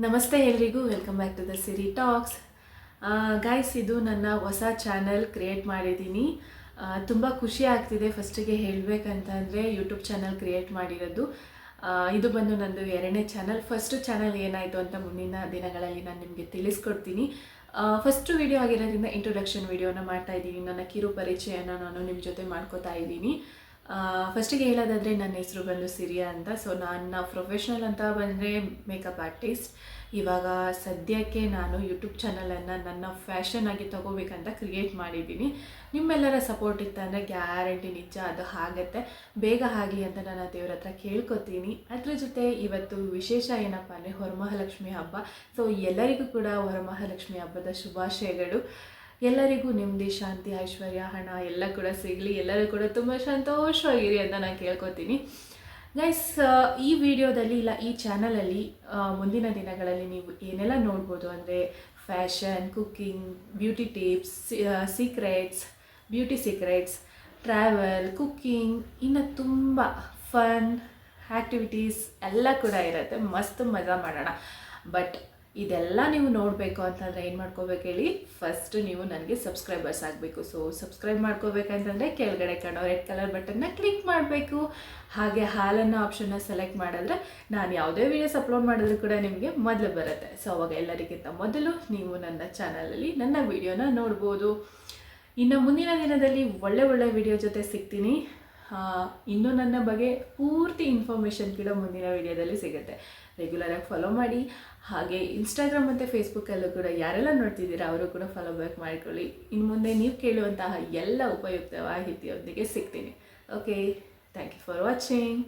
ನಮಸ್ತೆ ಎಲ್ರಿಗೂ welcome back to the Siri talks guys ಇದು ನನ್ನ ಹೊಸ ಚಾನಲ್ ಕ್ರಿಯೇಟ್ ಮಾಡಿದ್ದೀನಿ. ತುಂಬ ಖುಷಿ ಆಗ್ತಿದೆ ಫಸ್ಟಿಗೆ ಹೇಳಬೇಕಂತಂದರೆ ಯೂಟ್ಯೂಬ್ ಚಾನಲ್ ಕ್ರಿಯೇಟ್ ಮಾಡಿರೋದು. ಇದು ಬಂದು ನಂದು ಎರಡನೇ ಚಾನಲ್ ಫಸ್ಟ್ ಚಾನಲ್ ಏನಾಯಿತು ಅಂತ ಮುಂದಿನ ದಿನಗಳಲ್ಲಿ ನಾನು ನಿಮಗೆ ತಿಳಿಸ್ಕೊಡ್ತೀನಿ. ಫಸ್ಟ್ ವಿಡಿಯೋ ಆಗಿರೋದ್ರಿಂದ ಇಂಟ್ರೊಡಕ್ಷನ್ ವಿಡಿಯೋನ ಮಾಡ್ತಾ ಇದ್ದೀನಿ. ನನ್ನ ಕಿರು ಪರಿಚಯನ ನಾನು ನಿಮ್ಮ ಜೊತೆ ಮಾಡ್ಕೋತಾ ಇದ್ದೀನಿ. ಫಸ್ಟಿಗೆ ಹೇಳೋದಾದರೆ ನನ್ನ ಹೆಸರು ಬಂದು ಸಿರಿಯಾ ಅಂತ. ಸೊ ನನ್ನ ಪ್ರೊಫೆಷ್ನಲ್ ಅಂತ ಬಂದರೆ ಮೇಕಪ್ ಆರ್ಟಿಸ್ಟ್ ಇವಾಗ ಸದ್ಯಕ್ಕೆ ನಾನು ಯೂಟ್ಯೂಬ್ ಚಾನಲನ್ನು ನನ್ನ ಫ್ಯಾಷನ್ ಆಗಿ ತಗೋಬೇಕಂತ ಕ್ರಿಯೇಟ್ ಮಾಡಿದ್ದೀನಿ. ನಿಮ್ಮೆಲ್ಲರ ಸಪೋರ್ಟ್ ಇತ್ತಂದರೆ ಗ್ಯಾರಂಟಿ ನಿಜ ಅದು ಆಗತ್ತೆ. ಬೇಗ ಆಗಲಿ ಅಂತ ನಾನು ದೇವ್ರ ಹತ್ರ ಕೇಳ್ಕೊತೀನಿ. ಅದ್ರ ಜೊತೆ ಇವತ್ತು ವಿಶೇಷ ಏನಪ್ಪ ಅಂದರೆ ಹೊರಮಹಾಲಕ್ಷ್ಮಿ ಹಬ್ಬ. ಸೊ ಎಲ್ಲರಿಗೂ ಕೂಡ ಹೊರಮಹಾಲಕ್ಷ್ಮಿ ಹಬ್ಬದ ಶುಭಾಶಯಗಳು. ಎಲ್ಲರಿಗೂ ನೆಮ್ಮದಿ ಶಾಂತಿ, ಐಶ್ವರ್ಯ, ಹಣ ಎಲ್ಲ ಕೂಡ ಸಿಗಲಿ. ಎಲ್ಲರೂ ಕೂಡ ತುಂಬ ಸಂತೋಷವಾಗಿರಿ ಅಂತ ನಾನು ಕೇಳ್ಕೊತೀನಿ. ಗೈಸ್ ಈ ವಿಡಿಯೋದಲ್ಲಿ ಇಲ್ಲ, ಈ ಚಾನಲಲ್ಲಿ ಮುಂದಿನ ದಿನಗಳಲ್ಲಿ ನೀವು ಏನೆಲ್ಲ ನೋಡ್ಬೋದು ಅಂದರೆ fashion, cooking, beauty tips secrets, beauty secrets, travel, cooking, ಇನ್ನು ತುಂಬ ಫನ್ ಆ್ಯಕ್ಟಿವಿಟೀಸ್ ಎಲ್ಲ ಕೂಡ ಇರುತ್ತೆ. ಮಸ್ತ್ ಮಜಾ ಮಾಡೋಣ. ಬಟ್ ಇದೆಲ್ಲ ನೀವು ನೋಡಬೇಕು ಅಂತಂದರೆ ಏನು ಮಾಡ್ಕೋಬೇಕು ಹೇಳಿ? ಫಸ್ಟ್ ನೀವು ನನಗೆ ಸಬ್ಸ್ಕ್ರೈಬರ್ಸ್ ಆಗಬೇಕು. ಸೊ ಸಬ್ಸ್ಕ್ರೈಬ್ ಮಾಡ್ಕೋಬೇಕಂತಂದರೆ ಕೆಳಗಡೆ ಕಾಣೋ ರೆಡ್ ಕಲರ್ ಬಟನ್ನ ಕ್ಲಿಕ್ ಮಾಡಬೇಕು. ಹಾಗೆ ಹಾಲನ್ನು ಆಪ್ಷನ್ನ ಸೆಲೆಕ್ಟ್ ಮಾಡಿದ್ರೆ ನಾನು ಯಾವುದೇ ವೀಡಿಯೋಸ್ ಅಪ್ಲೋಡ್ ಮಾಡಿದ್ರು ಕೂಡ ನಿಮಗೆ ಮೊದಲು ಬರುತ್ತೆ. ಸೊ ಅವಾಗ ಎಲ್ಲರಿಗಿಂತ ಮೊದಲು ನೀವು ನನ್ನ ಚಾನಲಲ್ಲಿ ನನ್ನ ವೀಡಿಯೋನ ನೋಡ್ಬೋದು. ಇನ್ನು ಮುಂದಿನ ದಿನದಲ್ಲಿ ಒಳ್ಳೆ ಒಳ್ಳೆ ವಿಡಿಯೋ ಜೊತೆ ಸಿಗ್ತೀನಿ. ಇನ್ನು ನನ್ನ ಬಗ್ಗೆ ಪೂರ್ತಿ ಇನ್ಫಾರ್ಮೇಷನ್ ಕೂಡ ಮುಂದಿನ ವಿಡಿಯೋದಲ್ಲಿ ಸಿಗುತ್ತೆ. ರೆಗ್ಯುಲರಾಗಿ ಫಾಲೋ ಮಾಡಿ. ಹಾಗೆ ಇನ್ಸ್ಟಾಗ್ರಾಮ್ ಮತ್ತು ಫೇಸ್ಬುಕ್ಕಲ್ಲೂ ಕೂಡ ಯಾರೆಲ್ಲ ನೋಡ್ತಿದ್ದೀರಾ, ಅವರು ಕೂಡ ಫಾಲೋ ಬ್ಯಾಕ್ ಮಾಡ್ಕೊಳ್ಳಿ. ಇನ್ನು ಮುಂದೆ ನೀವು ಕೇಳುವಂತಹ ಎಲ್ಲ ಉಪಯುಕ್ತ ಮಾಹಿತಿಯೊಂದಿಗೆ ಸಿಗ್ತೀನಿ. Okay thank you for watching